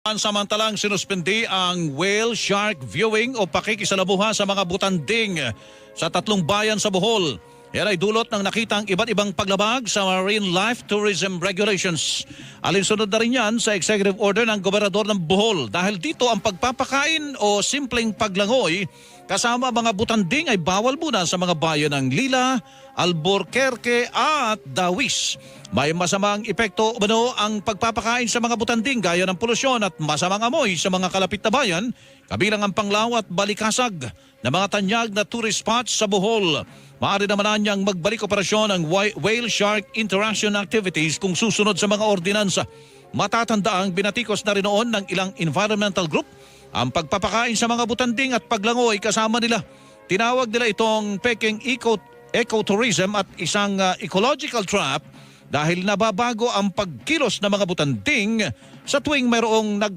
Samantalang sinuspindi ang whale shark viewing o pakikisalamuha sa mga butanding sa tatlong bayan sa Bohol. Yan ay dulot ng nakitang iba't ibang paglabag sa marine life tourism regulations. Alinsunod na rin yan sa executive order ng gobernador ng Bohol. Dahil dito ang pagpapakain o simpleng paglangoy kasama mga butanding ay bawal muna sa mga bayan ng Lila, Alburquerque at Dawis. May masamang epekto umano ang pagpapakain sa mga butanding gaya ng polusyon at masamang amoy sa mga kalapit na bayan, kabilang ang panglaw at balikasag na mga tanyag na tourist spots sa Bohol. Maaari naman na niyang magbalik operasyon ang wh- whale shark interaction activities kung susunod sa mga ordinansa. Matatandaang binatikos na rin noon ng ilang environmental group ang pagpapakain sa mga butanding at paglangoy kasama nila. Tinawag nila itong Peking Eco ecotourism at isang uh, ecological trap dahil nababago ang pagkilos ng mga butanding sa tuwing mayroong nag